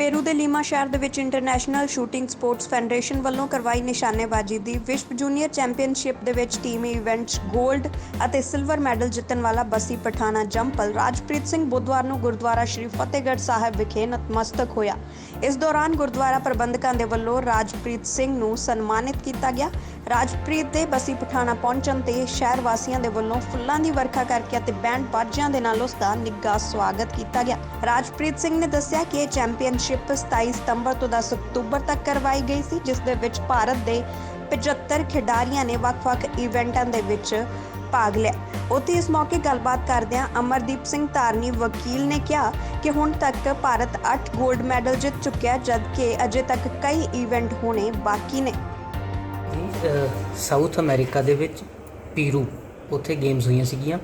Peru ਦੇ Lima ਸ਼ਹਿਰ ਦੇ ਵਿੱਚ ਇੰਟਰਨੈਸ਼ਨਲ ਸ਼ੂਟਿੰਗ ਸਪੋਰਟਸ ਫੈਡਰੇਸ਼ਨ ਵੱਲੋਂ ਕਰਵਾਈ ਨਿਸ਼ਾਨੇਬਾਜ਼ੀ ਦੀ ਵਿਸ਼ਵ ਜੂਨੀਅਰ ਚੈਂਪੀਅਨਸ਼ਿਪ ਦੇ ਵਿੱਚ ਟੀਮ ਇਵੈਂਟਸ 골ਡ ਅਤੇ ਸਿਲਵਰ ਮੈਡਲ ਜਿੱਤਣ ਵਾਲਾ ਬਸੀ ਪਠਾਣਾ ਜੰਪਲ ਰਾਜਪ੍ਰੀਤ ਸਿੰਘ ਬੁੱਧਵਾਰ ਨੂੰ ਗੁਰਦੁਆਰਾ ਸ਼੍ਰੀ ਫਤਿਹਗੜ੍ਹ ਸਾਹਿਬ ਵਿਖੇ ਨਤਮਸਤਕ ਹੋਇਆ। ਇਸ ਦੌਰਾਨ ਗੁਰਦੁਆਰਾ ਪ੍ਰਬੰਧਕਾਂ ਦੇ ਵੱਲੋਂ ਰਾਜਪ੍ਰੀਤ ਸਿੰਘ ਨੂੰ ਸਨਮਾਨਿਤ ਕੀਤਾ ਗਿਆ। ਰਾਜਪ੍ਰੀਤ ਦੇ ਬਸੀ ਪਠਾਣਾ ਪਹੁੰਚਣ ਤੇ ਸ਼ਹਿਰ ਵਾਸੀਆਂ ਦੇ ਵੱਲੋਂ ਫੁੱਲਾਂ ਦੀ ਵਰਖਾ ਕਰਕੇ ਅਤੇ ਬੈਂਡ ਬਾਜਿਆਂ ਦੇ ਨਾਲ ਉਸ ਦਾ ਨਿੱਘਾ ਸਵਾਗਤ ਕੀਤਾ ਗਿਆ। ਰਾਜਪ੍ਰੀਤ ਸਿੰਘ ਨੇ ਦੱਸਿਆ ਕਿ ਇਹ ਚੈਂਪੀਅਨਸ਼ਿਪ 27 ਸਤੰਬਰ ਤੋਂ 10 ਅਕਤੂਬਰ ਤੱਕ ਕਰਵਾਈ ਗਈ ਸੀ, ਜਿਸ ਦੇ ਵਿੱਚ ਭਾਰਤ ਦੇ 75 ਖਿਡਾਰੀਆਂ ਨੇ ਵੱਖ-ਵੱਖ ਇਵੈਂਟਾਂ ਦੇ ਵਿੱਚ ਭਾਗ ਲਿਆ। ਉੱਥੇ ਇਸ ਮੌਕੇ ਗੱਲਬਾਤ ਕਰਦਿਆਂ ਅਮਰਦੀਪ ਸਿੰਘ ਧਾਰਨੀ ਵਕੀਲ ਨੇ ਕਿਹਾ ਕਿ ਹੁਣ ਤੱਕ ਭਾਰਤ 8 골ਡ ਮੈਡਲ ਜਿੱਤ ਚੁੱਕਿਆ, ਜਦਕਿ ਅਜੇ ਤੱਕ ਕਈ ਇਵੈਂਟ ਹੋਣੇ ਬਾਕੀ ਨੇ। ਸਾਊਥ ਅਮਰੀਕਾ ਦੇ ਵਿੱਚ ਪੀਰੂ ਉੱਥੇ ਗੇਮਸ ਹੋਈਆਂ ਸੀਗੀਆਂ।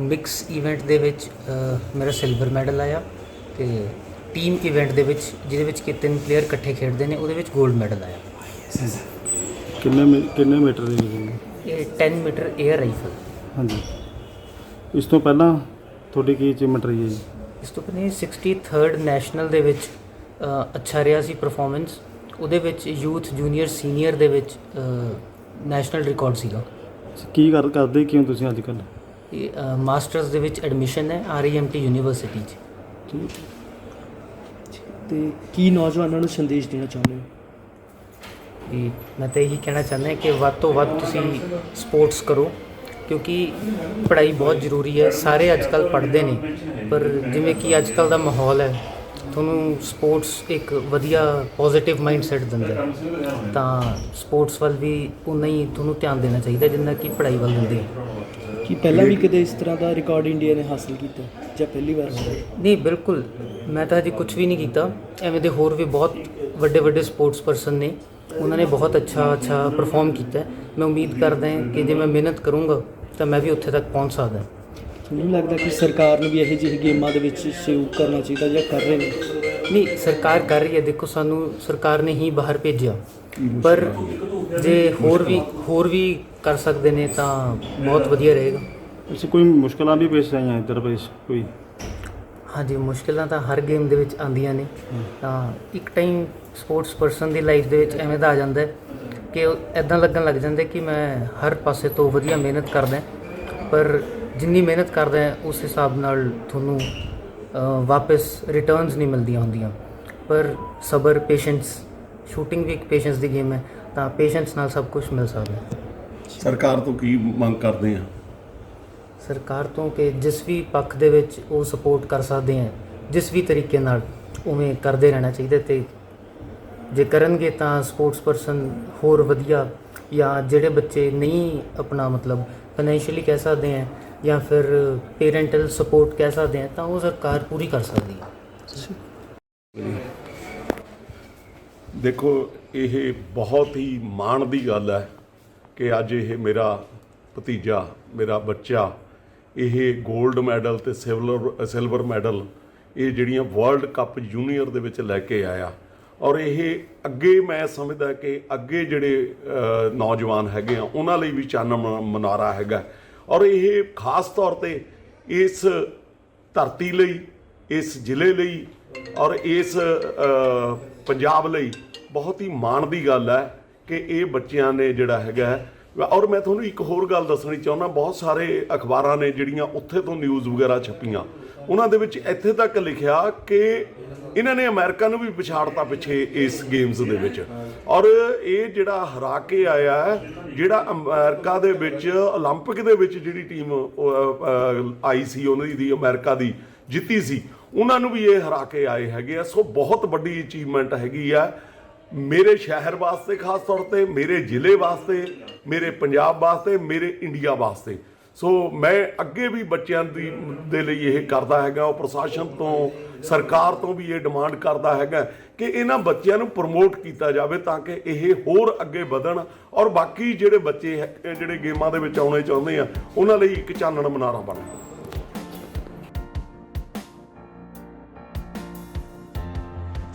ਮਿਕਸ ਇਵੈਂਟ ਦੇ ਵਿੱਚ ਮੇਰਾ ਸਿਲਵਰ ਮੈਡਲ ਆਇਆ ਤੇ ਟੀਮ ਇਵੈਂਟ ਦੇ ਵਿੱਚ ਜਿਹਦੇ ਵਿੱਚ ਕਿ ਤਿੰਨ ਪਲੇਅਰ ਇਕੱਠੇ ਖੇਡਦੇ ਨੇ ਉਹਦੇ ਵਿੱਚ 골ਡ ਮੈਡਲ ਆਇਆ ਕਿੰਨੇ ਮੀ- ਕਿੰਨੇ ਮੀਟਰ ਦੀ ਇਹ 10 ਮੀਟਰ 에ਅਰ ਰਾਈਫਲ ਹਾਂਜੀ। ਇਸ ਤੋਂ ਪਹਿਲਾਂ ਤੁਹਾਡੀ ਕੀ ਅਚੀਵਮੈਂਟ ਰਹੀ ਹੈ ਜੀ? ਇਸ ਤੋਂ ਪਹਿਲਾਂ 63rd ਨੈਸ਼ਨਲ ਦੇ ਵਿੱਚ ਅ, ਅੱਛਾ ਰਿਹਾ ਸੀ ਪਰਫਾਰਮੈਂਸ ਉਹਦੇ ਵਿੱਚ ਯੂਥ ਜੂਨੀਅਰ ਸੀਨੀਅਰ ਦੇ ਵਿੱਚ ਨੈਸ਼ਨਲ ਰਿਕਾਰਡ ਸੀਗਾ। ਕੀ ਕਰ ਕਰਦੇ ਕਿਉਂ ਤੁਸੀਂ ਅੱਜ ਕੱਲ੍ਹ? ਇਹ ਮਾਸਟਰਸ ਦੇ ਵਿੱਚ ਐਡਮਿਸ਼ਨ ਹੈ ਆਰਈਐਮਟੀ ਯੂਨੀਵਰਸਿਟੀ 'ਚ। ਠੀਕ ਤੇ ਕੀ ਨੌਜਵਾਨਾਂ ਨੂੰ ਸੰਦੇਸ਼ ਦੇਣਾ ਚਾਹੁੰਦੇ ਹੋ ਵੀ ਮੈਂ ਤਾਂ ਇਹੀ ਕਹਿਣਾ ਚਾਹੁੰਦਾ ਹਾਂ ਕਿ ਵੱਧ ਤੋਂ ਵੱਧ ਤੁਸੀਂ ਸਪੋਰਟਸ ਕਰੋ, ਕਿਉਂਕਿ ਪੜ੍ਹਾਈ ਬਹੁਤ ਜ਼ਰੂਰੀ ਹੈ, ਸਾਰੇ ਅੱਜ ਕੱਲ ਪੜ੍ਹਦੇ ਨੇ, ਪਰ ਜਿਵੇਂ ਕਿ ਅੱਜ ਕੱਲ ਦਾ ਮਾਹੌਲ ਹੈ, ਤੁਹਾਨੂੰ ਸਪੋਰਟਸ ਇੱਕ ਵਧੀਆ ਪੋਜ਼ਿਟਿਵ ਮਾਈਂਡਸੈਟ ਦਿੰਦਾ ਹੈ। ਤਾਂ ਸਪੋਰਟਸ ਵੱਲ ਵੀ ਉਨਾ ਹੀ ਤੁਹਾਨੂੰ ਧਿਆਨ ਦੇਣਾ ਚਾਹੀਦਾ, ਜਿੰਨਾ ਕਿ ਪੜ੍ਹਾਈ ਵੱਲ ਦਿੰਦੇ ਹੈ ਕੀ ਪਹਿਲਾਂ ਵੀ ਕਦੇ ਇਸ ਤਰ੍ਹਾਂ ਦਾ ਰਿਕਾਰਡ ਇੰਡੀਆ ਨੇ ਹਾਸਲ ਕੀਤਾ ਜਾਂ ਪਹਿਲੀ ਵਾਰ? ਨਹੀਂ ਬਿਲਕੁਲ। ਮੈਂ ਤਾਂ ਹਜੇ ਕੁਝ ਵੀ ਨਹੀਂ ਕੀਤਾ। ਐਵੇਂ ਦੇ ਹੋਰ ਵੀ ਬਹੁਤ ਵੱਡੇ ਵੱਡੇ ਸਪੋਰਟਸ ਪਰਸਨ ਨੇ। ਉਹਨਾਂ ਨੇ ਬਹੁਤ ਅੱਛਾ ਅੱਛਾ ਪਰਫਾਰਮ ਕੀਤਾ। ਮੈਂ ਉਮੀਦ ਕਰਦਾ ਹਾਂ ਕਿ ਜੇ ਮੈਂ ਮਿਹਨਤ ਕਰੂੰਗਾ ਤਾਂ ਮੈਂ ਵੀ ਉੱਥੇ ਤੱਕ ਪਹੁੰਚ ਸਕਦਾ ਨਹੀਂ ਲੱਗਦਾ ਕਿ ਸਰਕਾਰ ਨੂੰ ਵੀ ਇਹੋ ਜਿਹੀ ਗੇਮਾਂ ਦੇ ਵਿੱਚ ਸਹਿਯੋਗ ਕਰਨਾ ਚਾਹੀਦਾ ਜਾਂ ਕਰ ਰਹੇ ਨੇ। ਨਹੀਂ ਸਰਕਾਰ ਕਰ ਰਹੀ ਹੈ। ਦੇਖੋ ਸਾਨੂੰ ਸਰਕਾਰ ਨੇ ਹੀ ਬਾਹਰ ਭੇਜਿਆ। ਪਰ ਜੇ ਹੋਰ ਵੀ ਹੋਰ ਵੀ ਕਰ ਸਕਦੇ ਨੇ ਤਾਂ ਬਹੁਤ ਵਧੀਆ ਰਹੇਗਾ। ਇਸ ਕੋਈ ਮੁਸ਼ਕਲਾਂ ਵੀ ਪੇਸ਼ ਆਈਆਂ ਇੱਧਰ ਪੇਸ਼ ਕੋਈ? ਹਾਂਜੀ ਮੁਸ਼ਕਿਲਾਂ ਤਾਂ ਹਰ ਗੇਮ ਦੇ ਵਿੱਚ ਆਉਂਦੀਆਂ ਨੇ। ਤਾਂ ਇੱਕ ਟਾਈਮ ਸਪੋਰਟਸ ਪਰਸਨ ਦੀ ਲਾਈਫ ਦੇ ਵਿੱਚ ਐਵੇਂ ਦਾ ਆ ਜਾਂਦਾ ਕਿ ਐਦਾਂ ਲੱਗਣ ਲੱਗ ਜਾਂਦਾ ਕਿ ਮੈਂ ਹਰ ਪਾਸੇ ਤੋਂ ਵਧੀਆ ਮਿਹਨਤ ਕਰਦਾ। ਪਰ ਜਿੰਨੀ ਮਿਹਨਤ ਕਰਦਾ ਉਸ ਹਿਸਾਬ ਨਾਲ ਤੁਹਾਨੂੰ ਵਾਪਸ ਰਿਟਰਨਸ ਨਹੀਂ ਮਿਲਦੀਆਂ ਹੁੰਦੀਆਂ। ਪਰ ਸਬਰ ਪੇਸ਼ੈਂਸ ਸ਼ੂਟਿੰਗ ਵੀ ਇੱਕ ਪੇਸ਼ੈਂਸ ਦੀ ਗੇਮ ਹੈ। ਤਾਂ ਪੇਸ਼ੈਂਸ ਨਾਲ ਸਭ ਕੁਝ ਮਿਲ ਸਕਦਾ। ਸਰਕਾਰ ਤੋਂ ਕੀ ਮੰਗ ਕਰਦੇ ਆ? ਸਰਕਾਰ ਤੋਂ ਕਿ ਜਿਸ ਵੀ ਪੱਖ ਦੇ ਵਿੱਚ ਉਹ ਸਪੋਰਟ ਕਰ ਸਕਦੇ ਹੈ ਜਿਸ ਵੀ ਤਰੀਕੇ ਨਾਲ ਉਵੇਂ ਕਰਦੇ ਰਹਿਣਾ ਚਾਹੀਦਾ ਤੇ ਜੇ ਕਰਨਗੇ ਤਾਂ ਸਪੋਰਟਸ ਪਰਸਨ ਹੋਰ ਵਧੀਆ ਜਾਂ ਜਿਹੜੇ ਬੱਚੇ ਨਹੀਂ ਆਪਣਾ ਮਤਲਬ ਫਾਈਨੈਂਸ਼ੀਅਲੀ ਕਹਿ ਸਕਦੇ ਹੈ ਜਾਂ ਫਿਰ ਪੇਰੈਂਟਲ ਸਪੋਰਟ ਕਹਿ ਸਕਦੇ ਹੈ ਤਾਂ ਉਹ ਸਰਕਾਰ ਪੂਰੀ ਕਰ ਸਕਦੀ ਹੈ ਦੇਖੋ ਇਹ ਬਹੁਤ ਹੀ ਮਾਣ ਦੀ ਗੱਲ ਹੈ ਕਿ ਅੱਜ ਇਹ ਮੇਰਾ ਭਤੀਜਾ, ਮੇਰਾ ਬੱਚਾ, ਇਹ 골ਡ ਮੈਡਲ ਤੇ ਸਿਲਵਰ ਸਿਲਵਰ ਮੈਡਲ ਇਹ ਜਿਹੜੀਆਂ ਵਰਲਡ ਕੱਪ ਜੂਨੀਅਰ ਦੇ ਵਿੱਚ ਲੈ ਕੇ ਆਇਆ। ਔਰ ਇਹ ਅੱਗੇ ਮੈਂ ਸਮਝਦਾ ਕਿ ਅੱਗੇ ਜਿਹੜੇ ਨੌਜਵਾਨ ਹੈਗੇ ਆ, ਉਹਨਾਂ ਲਈ ਵੀ ਚਾਨਣ ਮਨਾਰਾ ਹੈਗਾ। ਔਰ ਇਹ ਖਾਸ ਤੌਰ ਤੇ ਇਸ ਧਰਤੀ ਲਈ, ਇਸ ਜ਼ਿਲ੍ਹੇ ਲਈ ਔਰ ਇਸ ਪੰਜਾਬ ਲਈ ਬਹੁਤ ਹੀ ਮਾਣ ਦੀ ਗੱਲ ਹੈ ਕਿ ਇਹ ਬੱਚਿਆਂ ਨੇ ਜਿਹੜਾ ਹੈਗਾ ਹੈ, ਔਰ ਮੈਂ ਤੁਹਾਨੂੰ ਇੱਕ ਹੋਰ ਗੱਲ ਦੱਸਣੀ ਚਾਹੁੰਦਾ ਬਹੁਤ ਸਾਰੇ ਅਖਬਾਰਾਂ ਨੇ ਜਿਹੜੀਆਂ ਉੱਥੇ ਤੋਂ ਨਿਊਜ਼ ਵਗੈਰਾ ਛਪੀਆਂ ਉਹਨਾਂ ਦੇ ਵਿੱਚ ਇੱਥੇ ਤੱਕ ਲਿਖਿਆ ਕਿ ਇਹਨਾਂ ਨੇ ਅਮਰੀਕਾ ਨੂੰ ਵੀ ਪਛਾੜਤਾ ਪਿੱਛੇ ਇਸ ਗੇਮਸ ਦੇ ਵਿੱਚ ਔਰ ਇਹ ਜਿਹੜਾ ਹਰਾ ਕੇ ਆਇਆ ਹੈ, ਜਿਹੜਾ ਅਮਰੀਕਾ ਦੇ ਵਿੱਚ 올림픽 ਦੇ ਵਿੱਚ ਜਿਹੜੀ ਟੀਮ ਆਈ ਸੀ ਉਹਨਾਂ ਦੀ ਦੀ ਅਮਰੀਕਾ ਦੀ ਜਿੱਤੀ ਸੀ ਉਹਨਾਂ ਨੂੰ ਵੀ ਇਹ ਹਰਾ ਕੇ ਆਏ ਹੈਗੇ ਆ ਸੋ ਬਹੁਤ ਵੱਡੀ ਅਚੀਵਮੈਂਟ ਹੈਗੀ ਆ ਮੇਰੇ ਸ਼ਹਿਰ ਵਾਸਤੇ, ਖਾਸ ਤੌਰ ਤੇ ਮੇਰੇ ਜ਼ਿਲ੍ਹੇ ਵਾਸਤੇ, ਮੇਰੇ ਪੰਜਾਬ ਵਾਸਤੇ, ਮੇਰੇ ਇੰਡੀਆ ਵਾਸਤੇ। ਸੋ ਮੈਂ ਅੱਗੇ ਵੀ ਬੱਚਿਆਂ ਦੀ, ਦੇ ਲਈ ਇਹ ਕਰਦਾ ਹੈਗਾ, ਉਹ ਪ੍ਰਸ਼ਾਸਨ ਤੋਂ, ਸਰਕਾਰ ਤੋਂ ਵੀ ਇਹ ਡਿਮਾਂਡ ਕਰਦਾ ਹੈਗਾ ਕਿ ਇਹਨਾਂ ਬੱਚਿਆਂ ਨੂੰ ਪ੍ਰਮੋਟ ਕੀਤਾ ਜਾਵੇ ਤਾਂ ਕਿ ਇਹ ਹੋਰ ਅੱਗੇ ਵਧਣ ਔਰ ਬਾਕੀ ਜਿਹੜੇ ਬੱਚੇ ਹੈ- ਜਿਹੜੇ ਗੇਮਾਂ ਦੇ ਵਿੱਚ ਆਉਣੇ ਚਾਹੁੰਦੇ ਆ, ਉਹਨਾਂ ਲਈ ਇੱਕ ਚਾਨਣ ਮਨਾਰਾ ਬਣੇ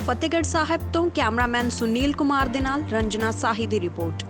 ਫਤਿਹਗੜ੍ਹ ਸਾਹਿਬ ਤੋਂ ਕੈਮਰਾਮੈਨ ਸੁਨੀਲ ਕੁਮਾਰ ਦੇ ਨਾਲ ਰੰਜਨਾ ਸਾਹੀ ਦੀ ਰਿਪੋਰਟ।